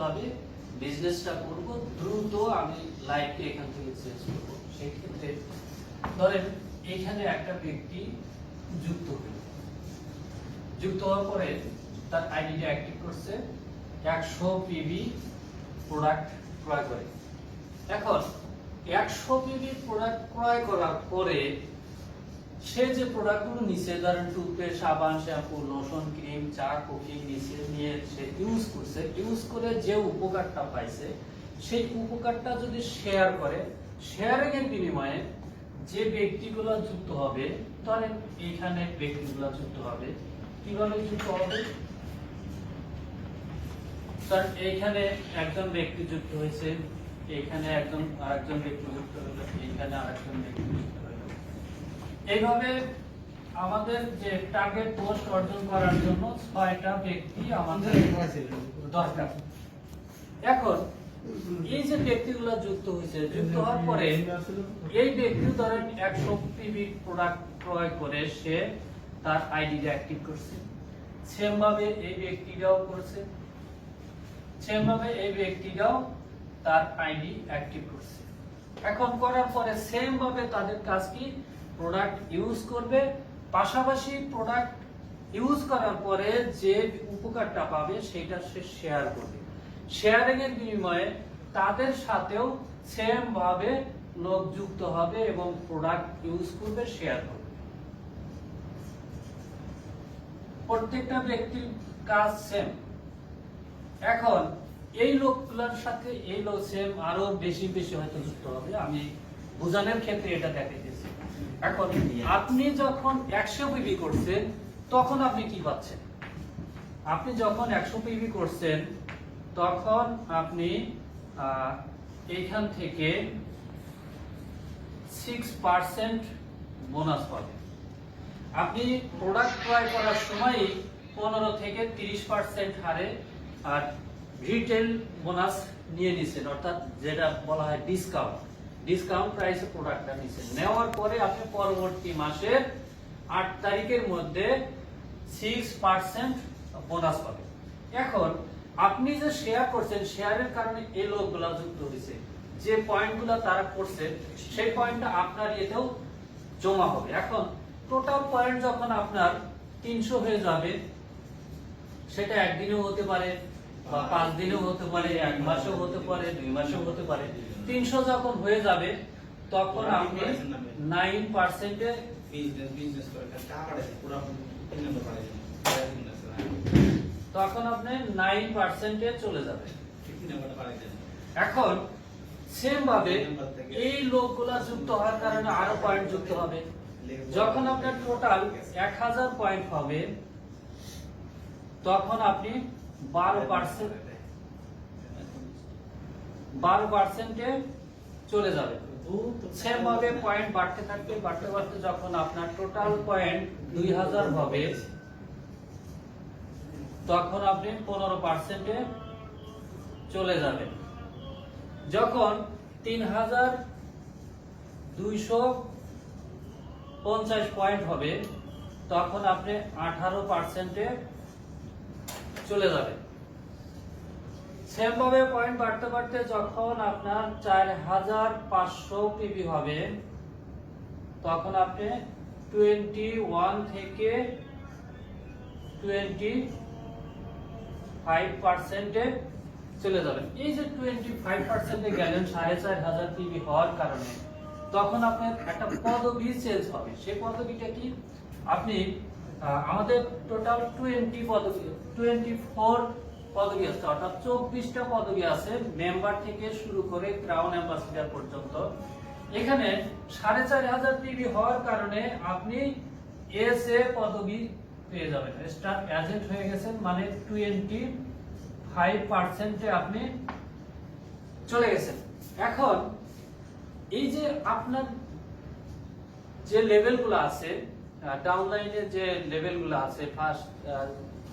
ভাবে বিজনেসটা করব, দ্রুত আমি লাইফকে এখান থেকে চেঞ্জ করব। সেই ক্ষেত্রে ধরেন এইখানে একটা ব্যক্তি যুক্ত হলো। যুক্ত হওয়ার পরে তার আইডিটা অ্যাক্টিভ করছে, একশো পিবি প্রোডাক্ট ক্রয় করে। এখন, একশো পিবি প্রোডাক্ট ক্রয় করার পরে সে যে প্রোডাক্টগুলো নিচে ধরেন টুথপেস্ট সাবান শ্যাম্পু লোশন ক্রিম চা কফি নিচে নিয়ে সে ইউজ করছে ইউজ করে যে উপকারটা পাইছে, সেই উপকারটা যদি শেয়ার করে শেয়ারিং এর বিনিময়ে যে ব্যক্তিগুলো যুক্ত হবে, ধরেন এইখানে ব্যক্তিগুলো যুক্ত হবে, কীভাবে যুক্ত হবে? কারণ এইখানে একজন ব্যক্তি যুক্ত হয়েছে এখানে একজন, আরেকজন ব্যক্তি যুক্ত হলো, এইখানে আরেকজন ব্যক্তি যুক্ত হলো। এইভাবে আমাদের যে টার্গেট পোস্ট অর্জন করার জন্য ছয়টা ব্যক্তি আমাদের দরকার এখন, এই যে ব্যক্তিগুলো যুক্ত হয়েছে, যুক্ত হওয়ার পরে এই ব্যক্তি ধরেন একশো পিবি প্রোডাক্ট ক্রয় করে, সে তার আইডি অ্যাক্টিভ করছে। সেম ভাবে এই ব্যক্তিটাও করছে। সেম ভাবে এই ব্যক্তিটাও তার আইডি অ্যাক্টিভ করছে। এখন করার পরে সেম ভাবে তাদের কাজ কি? প্রোডাক্ট ইউজ করবে, পাশাপাশি প্রোডাক্ট ইউজ করার পরে যে উপকারটা পাবে সেটা সে শেয়ার করবে। শেয়ারিং এর বিনিময়ে তাদের সাথেও সেম ভাবে লোক যুক্ত হবে এবং প্রোডাক্ট ইউজ করবে শেয়ার করবে। প্রত্যেকটা ব্যক্তির কাজ সেম এখন এই লোকগুলোর সাথে এই লোক সেম আরও বেশি বেশি হয়তো যুক্ত হবে। আমি বোঝানোর ক্ষেত্রে এটা দেখাইতেছি। এখন আপনি যখন একশো পিবি করছেন তখন আপনি কি পাচ্ছেন? আপনি যখন একশো পিবি করছেন তখন আপনি আহ, এইখান থেকে সিক্স বোনাস পাবেন। আপনি প্রোডাক্ট ক্রয় করার সময়ই পনেরো থেকে তিরিশ পার্সেন্ট হারে আর রিটেল বোনাস নিয়ে নিছেন অর্থাৎ যেটা বলা হয় ডিসকাউন্ট ডিসকাউন্ট প্রাইসে প্রোডাক্টটা নিছেন। নেওয়ার পরে আপনি পরবর্তী মাসের আট তারিখের মধ্যে সিক্স পার্সেন্ট বোনাস পাবেন। এখন আপনি যে শেয়ার করছেন শেয়ারের কারণে এই লোকগুলা যুক্ত হয়েছে যে পয়েন্টগুলো তারা করছে, সেই পয়েন্টটা আপনার ইয়েতেও জমা হবে। এখন টোটাল পয়েন্ট যখন আপনার তিনশো হয়ে যাবে, সেটা একদিনেও হতে পারে বা পাঁচ দিনেও হতে পারে, এক মাসেও হতে পারে, দুই মাসেও হতে পারে। তিনশো যখন হয়ে যাবে তখন আপনি নাইন পার্সেন্টে বিজনেস বিজনেস করে টাকা পাঠাইছে পুরো তিন নম্বর পাঠাইছে তখন আপনি নাইন পার্সেন্টে চলে যাবে। এখন সেম ভাবে এই লোকগুলা যুক্ত হওয়ার কারণে আরও পয়েন্ট যুক্ত হবে। যখন আপনার টোটাল এক হাজার পয়েন্ট হবে তখন আপনি বারো পার্সেন্ট বারো পার্সেন্টে চলে যাবে। সেম ভাবে পয়েন্ট বাড়তে থাকবে বাড়তে বাড়তে যখন আপনার টোটাল পয়েন্ট দুই হাজার হবে তখন আপনি পনেরো পার্সেন্টে চলে যাবেন। যখন তিন হাজার দুইশো পঞ্চাশ পয়েন্ট হবে তখন আপনি আঠারো পার্সেন্টে চলে যাবেন। সেম ভাবে পয়েন্ট বাড়তে বাড়তে যখন আপনার চার হাজার পাঁচশো পিবি হবে, তখন আপনি টোয়েন্টি ওয়ান থেকে টোয়েন্টি ফাইভ পার্সেন্টে চলে যাবেন। এই যে টোয়েন্টি ফাইভ পার্সেন্টে গেলেন, সাড়ে চার হাজার পিবি হওয়ার কারণে, তখন আপনার একটা পদবি চেঞ্জ হবে। সেই পদবিটা কি? আপনি আমাদের টোটাল টোয়েন্টি পদবি টোয়েন্টি ফোর পদবি আছে। অর্থাৎ চব্বিশটা পদবি আছে মেম্বার থেকে শুরু করে ক্রাউন অ্যাম্বাসিডার পর্যন্ত। এখানে সাড়ে চার হাজার পিবি হওয়ার কারণে আপনি এস এ পদবি পেয়ে যাবেন। স্টার এজেন্ট হয়ে গেছেন মানে টোয়েন্টি ফাইভ পার্সেন্টে আপনি চলে গেছেন। এখন এই যে আপনার যে লেভেলগুলো আছে ডাউনলাইনের যে লেভেলগুলো আছে ফার্স্ট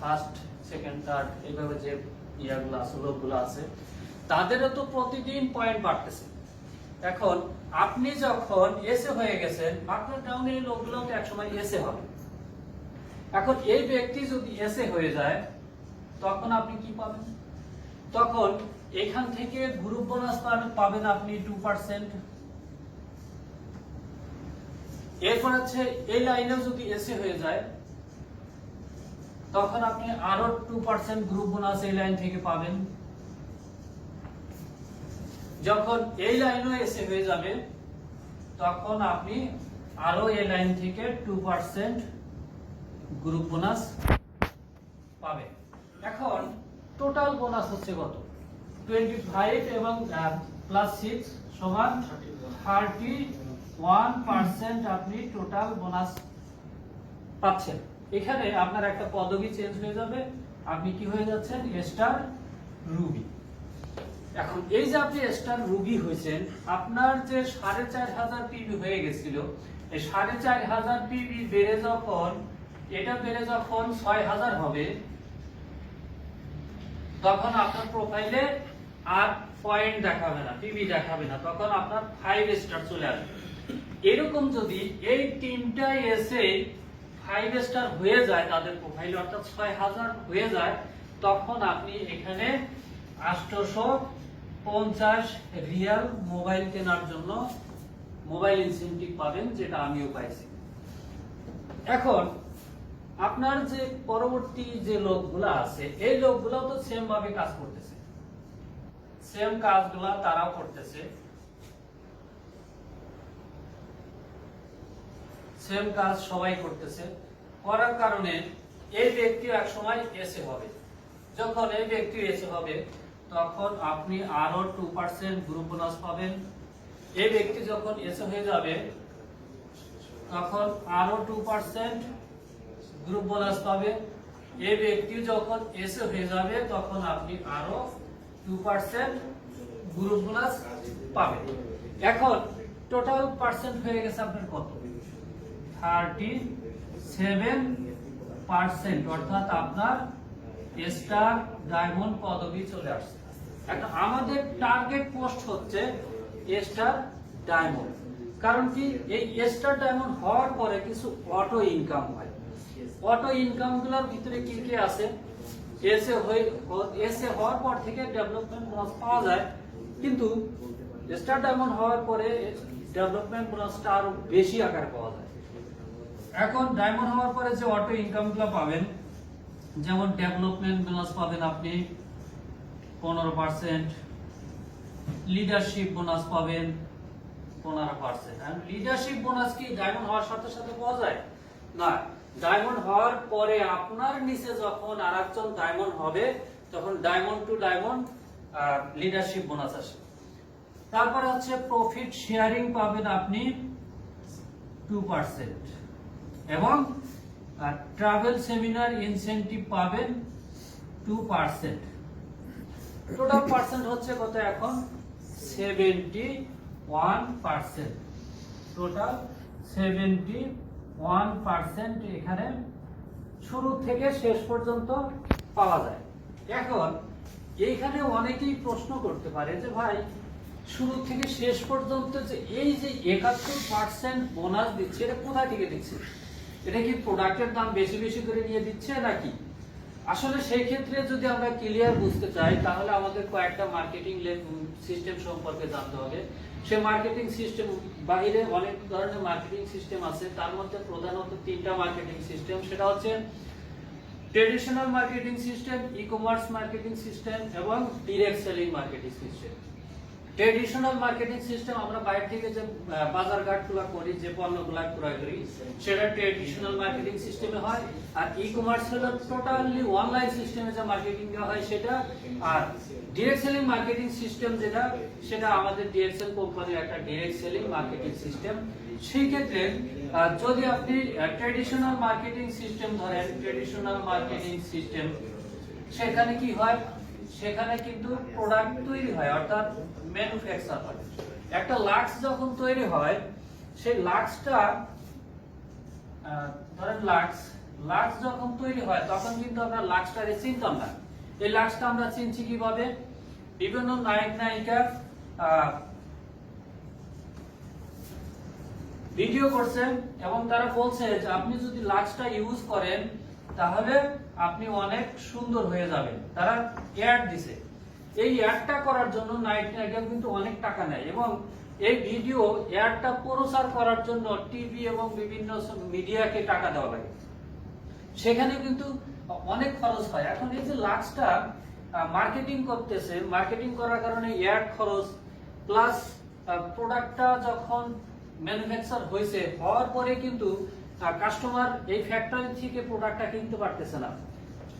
ফার্স্ট সেকেন্ড থার্ড এইভাবে যে ইয়াগুলো আছে, লোকগুলো আছে, তাদেরও তো প্রতিদিন পয়েন্ট বাড়তেছে। এখন আপনি যখন এসে হয়ে গেছেন আপনার ডাউনের লোকগুলো তো একসময় এসে হবে। এখন এই ব্যক্তি যদি এসে হয়ে যায়, তখন আপনি কি পাবেন? তখন এখান থেকে গ্রুপ বোনাস পাবেন আপনি টু পার্সেন্ট এরপর হচ্ছে এই লাইনেও যদি এসে হয়ে যায় তখন আপনি আরও টু পার্সেন্ট গ্রুপ বোনাস এই লাইন থেকে পাবেন। যখন এই লাইনও এসে হয়ে যাবে, তখন আপনি আরও এই লাইন থেকে টু পার্সেন্ট গ্রুপ বোনাস পাবেন। এখন টোটাল বোনাস হচ্ছে কত? টোয়েন্টি ফাইভ এবং প্লাস সিক্স সমান থার্টি ওয়ান পার্সেন্ট আপনি টোটাল বোনাস পাচ্ছেন। এখানে আপনার একটা পদবি চেঞ্জ হয়ে যাবে। আপনি কি হয়ে যাচ্ছেন? স্টার রুবি এখন এই যে আপনি স্টার রুবি হয়েছেন, আপনার যে সাড়ে চার হাজার পিবি হয়ে গেছিল, এই সাড়ে চার হাজার পিবি বেড়ে যখন, এটা বেড়ে যখন ছয় হাজার হবে, তখন আপনার প্রোফাইলে আর পয়েন্ট দেখাবে না পিবি দেখাবে না, তখন আপনার ফাইভ স্টার চলে আসবে। এরকম যদি এই তিনটা এসে ফাইভ স্টার হয়ে যায় তাদের প্রোফাইল অর্থাৎ ছয় হাজার হয়ে যায়, তখন আপনি এখানে আষ্টশো পঞ্চাশ রিয়াল মোবাইল কেনার জন্য মোবাইল ইনসেন্টিভ পাবেন, যেটা আমিও পাইছি। এখন, আপনার যে পরবর্তী যে লোকগুলা আছে, এই লোকগুলো তো সেম ভাবে কাজ করতেছে। সেম কাজগুলা তারাও করতেছে। সেম কাজ সবাই করতেছে। করার কারণে এই ব্যক্তি এক সময় এসে হবে। যখন এই ব্যক্তি এসে হবে, তখন আপনি আরও টু পার্সেন্ট গ্রুপ বোনাস পাবেন। এই ব্যক্তি যখন এসে হয়ে যাবে, তখন আরও টু পার্সেন্ট গ্রুপ বোনাস পাবে। এই ব্যক্তি যখন এসে হয়ে যাবে, তখন আপনি আরও টু পার্সেন্ট গ্রুপ বোনাস পাবেন। এখন টোটাল পার্সেন্ট হয়ে গেছে আপনার কত? থার্টি সেভেন পার্সেন্ট, অর্থাৎ আপনার স্টার ডায়মন্ড পদবি চলে আসছে। এখন আমাদের টার্গেট পোস্ট হচ্ছে স্টার ডায়মন্ড। কারণ কি? এই স্টার ডায়মন্ড হওয়ার পরে কিছু অটো ইনকাম হয়। অটো ইনকামগুলোর ভিতরে কি কি আছে? এসে হয়ে, এসে হওয়ার পর থেকে ডেভেলপমেন্ট বোনাস পাওয়া যায়। কিন্তু স্টার ডায়মন্ড হওয়ার পরে ডেভেলপমেন্ট বোনাসটা আরও বেশি আকার পাওয়া যায়। এখন ডায়মন্ড হওয়ার পরে যে অটো ইনকামগুলো পাবেন, যেমন ডেভেলপমেন্ট বোনাস পাবেন আপনি, পনেরো পার্সেন্ট লিডারশিপ বোনাস পাবেন পনেরো পার্সেন্ট লিডারশিপ বোনাস কি ডায়মন্ড হওয়ার সাথে সাথে পাওয়া যায়? না ডায়মন্ড হওয়ার পরে আপনার নিচে যখন আর একজন ডায়মন্ড হবে, তখন diamond to diamond leadership bonus আসে। তারপরে হচ্ছে প্রফিট শেয়ারিং পাবেন আপনি টু পার্সেন্ট এবং ট্রাভেল সেমিনার ইনসেন্টিভ পাবেন টু পার্সেন্ট টোটাল পার্সেন্ট হচ্ছে কত এখন? Seventy one percent total seventy one percent এখানে শুরু থেকে শেষ পর্যন্ত পাওয়া যায়। এখন, এইখানে অনেকেই প্রশ্ন করতে পারে যে ভাই, শুরু থেকে শেষ পর্যন্ত যে এই যে একাত্তর পার্সেন্ট বোনাস দিচ্ছে, এটা কোথায় থেকে দিচ্ছে? এটা কি প্রোডাক্টের দাম বেশি বেশি করে নিয়ে দিচ্ছে নাকি? আসলে সেই ক্ষেত্রে যদি আমরা ক্লিয়ার বুঝতে চাই, তাহলে আমাদের কয়েকটা মার্কেটিং সিস্টেম সম্পর্কে জানতে হবে। সে মার্কেটিং সিস্টেম বাইরে অনেক ধরনের মার্কেটিং সিস্টেম আছে। তার মধ্যে প্রধানত তিনটা মার্কেটিং সিস্টেম সেটা হচ্ছে traditional marketing system e commerce marketing system এবং direct selling marketing system traditional marketing system আমরা বাইরে থেকে যে আহ, বাজারঘাটগুলো করি যে পণ্যগুলো ক্রয় করি সেটা ট্রেডিশনাল মার্কেটিং সিস্টেমে হয়। আর ই কমার্স হলো টোটালি অনলাইন সিস্টেমে যে মার্কেটিং হয় সেটা। আর ডিরেক্ট সেলিং মার্কেটিং সিস্টেম যেটা সেটা আমাদের ডিএক্সএল কোম্পানির একটা ডিরেক্ট সেলিং মার্কেটিং সিস্টেম সেই ক্ষেত্রে যদি আপনি ট্রেডিশনাল মার্কেটিং সিস্টেম ধরেন ট্রেডিশনাল মার্কেটিং সিস্টেম সেখানে কি হয়? সেখানে কিন্তু প্রোডাক্ট তৈরি হয়, অর্থাৎ ম্যানুফ্যাকচার হয়। একটা লাক্স যখন তৈরি হয়, সেই লাক্সটা ধরেন লাক্স লাক্স যখন তৈরি হয়, তখন কিন্তু আমরা লাক্সটাকে চিনতাম না। এই লাক্সটা আমরা চিনছি কীভাবে? বিভিন্ন নায়ক নায়িকা ভিডিও করছেন এবং তারা বলছে যে আপনি যদি লাক্সটা ইউজ করেন, তাহলে আপনি অনেক সুন্দর হয়ে যাবেন। তারা অ্যাড দিছে। এই অ্যাডটা করার জন্য নাইট নাইটেও কিন্তু অনেক টাকা নেয় এবং এই ভিডিও অ্যাডটা প্রচার করার জন্য টিভি এবং বিভিন্ন মিডিয়াকে টাকা দেওয়া লাগে। সেখানে কিন্তু অনেক খরচ হয়। এখন এই যে লাক্সটা মার্কেটিং করতেছে মার্কেটিং করার কারণে অ্যাড খরচ প্লাস প্রোডাক্টটা যখন ম্যানুফ্যাকচার হয়েছে, হওয়ার পরে কিন্তু কাস্টমার এই ফ্যাক্টরি থেকে প্রোডাক্টটা কিনতে পারতেছে না।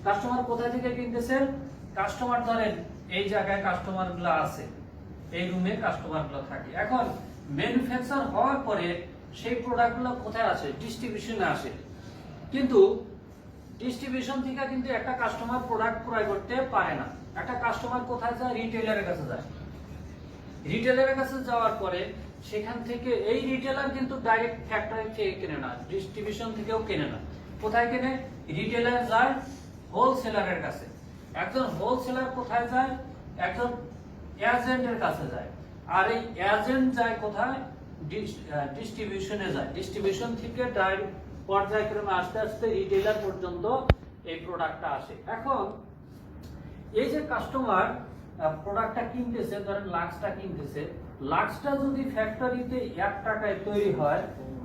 কাস্টমার কোথা থেকে কিনতেছেন কাস্টমার ধরেন এই জায়গায় কাস্টমারগুলো আছে, এই রুমে কাস্টমারগুলো থাকে। এখন ম্যানুফ্যাকচার হওয়ার পরে সেই প্রোডাক্টগুলো কোথায় আসে? ডিস্ট্রিবিউশনে আসে। কিন্তু ডিস্ট্রিবিউশন থেকে কিন্তু একটা কাস্টমার প্রোডাক্ট ক্রয় করতে পারে না। একটা কাস্টমার কোথায় যায়? রিটেলারের কাছে যায়। রিটেলারের কাছে যাওয়ার পরে সেখান থেকে এই রিটেলার কিন্তু ডাইরেক্ট ফ্যাক্টরি থেকে কেনে না ডিস্ট্রিবিউশন থেকেও কেনে না। কোথায় কেনে? রিটেলার যায় হোলসেলারের কাছে। একজন হোলসেলার কোথায় যায়? একজন এজেন্টের কাছে যায়। আর এই এজেন্ট যায় কোথায়? ডিস্ট্রিবিউশনে যায়। ডিস্ট্রিবিউশন থেকে ডাইরেক্ট পর্যায়ক্রমে আস্তে আস্তে রিটেলার পর্যন্ত এই প্রোডাক্টটা আসে। এখন, এই যে কাস্টমার প্রোডাক্টটা কিনতেছে, ধরেন লাক্সটা কিনতেছে লাক্সটা যদি ফ্যাক্টরিতে এক টাকায় তৈরি হয়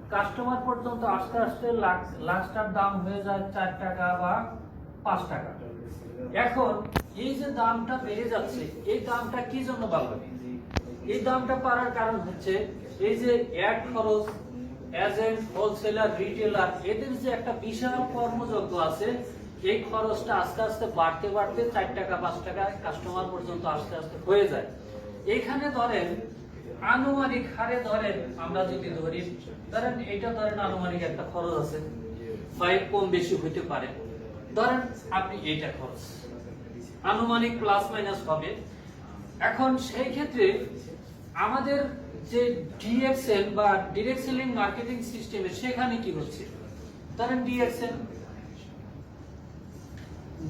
কাস্টমার পর্যন্ত আস্তে আস্তে লাক্স- লাক্সটার দাম হয়ে যায় চার টাকা বা পাঁচ টাকা। এখন এই যে দামটা বেড়ে যাচ্ছে, এই দামটা কি জন্য বাড়বে এই দামটা পারার কারণ হচ্ছে এই যে অ্যাড খরচ এজেন্ট হোলসেলার রিটেলার এদের যে একটা বিশাল কর্মযজ্ঞ আছে, এই খরচটা আস্তে আস্তে বাড়তে বাড়তে চার টাকা, পাঁচ টাকা কাস্টমার পর্যন্ত আস্তে আস্তে হয়ে যায়। এখানে ধরেন আনুমানিক হারে ধরেন, আমরা যদি ধরি, ধরেন এটা ধরেন আনুমানিক একটা খরচ আছে এর কম বেশি হইতে পারে। ধরেন আপনি এইটা খরচ। আনুমানিক প্লাস মাইনাস হবে। এখন সেই ক্ষেত্রে আমাদের যে ডিএক্সএল বা ডিরেক্ট মার্কেটিং সিস্টেমে সেখানে কি হচ্ছে? ধরেন ডিএক্সএল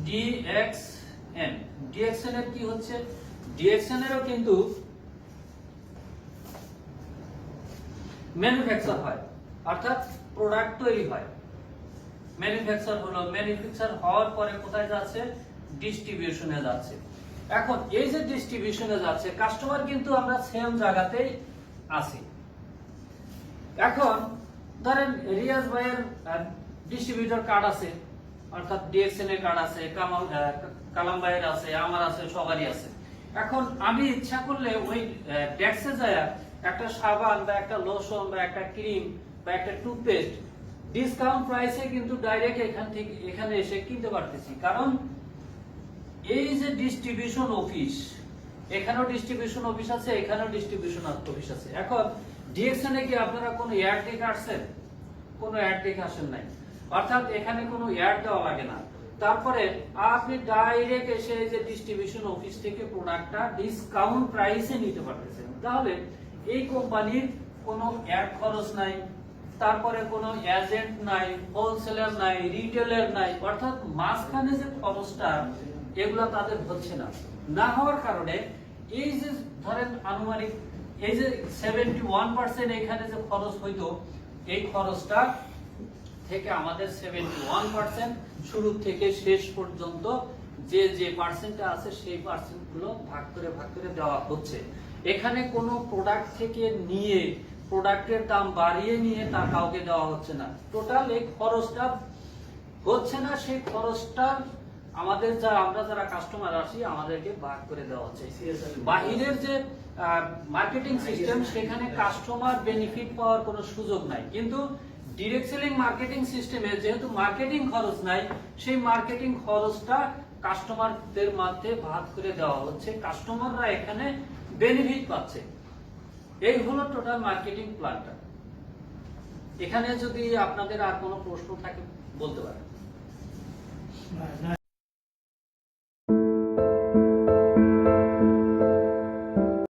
ডিএক্সএন ডিএক্সএন এর কি হচ্ছে? ডিএক্সএন এরও কিন্তু ম্যানুফ্যাকচার হয়, অর্থাৎ প্রোডাক্ট তৈরি হয়। ম্যানুফ্যাকচার হলো, ম্যানুফ্যাকচার হওয়ার পরে কোথায় যাচ্ছে? ডিস্ট্রিবিউশনে যাচ্ছে। এখন এই যে ডিস্ট্রিবিউশনে যাচ্ছে কাস্টমার কিন্তু আমরা সেম জায়গাতেই আছি। এখন ধরেন রিয়াজ ভাইয়ের ডিস্ট্রিবিউটর কার্ড আছে, অর্থাৎ ডিএক্সএন এর কার্ড আছে, কামাল কালাম ভাইয়ের আছে, আমার আছে, সবারই আছে। এখন আমি ইচ্ছা করলে ওই ডেক্সে যায় একটা সাবান বা একটা লোশন বা একটা ক্রিম বা একটা টুথপেস্ট ডিসকাউন্ট প্রাইসে কিন্তু ডাইরেক্ট এখান থেকে, এখানে এসে কিনতে পারতেছি। কারণ এই যে ডিস্ট্রিবিউশন অফিস এখানেও ডিস্ট্রিবিউশন অফিস আছে, এখানেও ডিস্ট্রিবিউশন অফিস আছে। এখন ডিএক্সএন কি আপনারা কোনো অ্যাড দেখে আসছেন? কোনো অ্যাড দেখে আসেন নাই। অর্থাৎ এখানে কোনো অ্যাড দেওয়া লাগে না। তারপরে আপনি ডাইরেক্ট এসে যে ডিস্ট্রিবিউশন অফিস থেকে প্রোডাক্টটা ডিসকাউন্ট প্রাইসে নিতে পারতেছেন। তাহলে এই কোম্পানির কোনো অ্যাড খরচ নাই, তারপরে কোনো এজেন্ট নাই হোলসেলার নাই রিটেলার নাই, অর্থাৎ মাঝখানে যে খরচটা, এগুলা তাদের হচ্ছে না। না হওয়ার কারণে এই যে ধরেন আনুমানিক, এই যে সেভেন্টি ওয়ান পার্সেন্ট এখানে যে খরচ হইতো, এই খরচটা থেকে আমাদের সেভেন্টি ওয়ান পার্সেন্ট শুরু থেকে শেষ পর্যন্ত যে যে পার্সেন্টটা আছে, সেই পার্সেন্টগুলো ভাগ করে ভাগ করে দেওয়া হচ্ছে। এখানে কোনো প্রোডাক্ট থেকে নিয়ে প্রোডাক্টের দাম বাড়িয়ে নিয়ে তা কাউকে দেওয়া হচ্ছে না। টোটাল এই খরচটা হচ্ছে না, সেই খরচটা আমাদের যারা, আমরা যারা কাস্টমার আসি আমাদেরকে ভাগ করে দেওয়া হচ্ছে। বাহিরের যে মার্কেটিং সিস্টেম সেখানে কাস্টমার বেনিফিট পাওয়ার কোনো সুযোগ নাই। কিন্তু ডিরেক্ট সেলিং মার্কেটিং সিস্টেমে যেহেতু মার্কেটিং খরচ নাই, সেই মার্কেটিং খরচটা কাস্টমারদের মধ্যে ভাগ করে দেওয়া হচ্ছে। কাস্টমাররা এখানে বেনিফিট পাচ্ছে। এই হলো টোটাল মার্কেটিং প্ল্যানটা এখানে যদি আপনাদের আর কোনো প্রশ্ন থাকে, বলতে পারেন।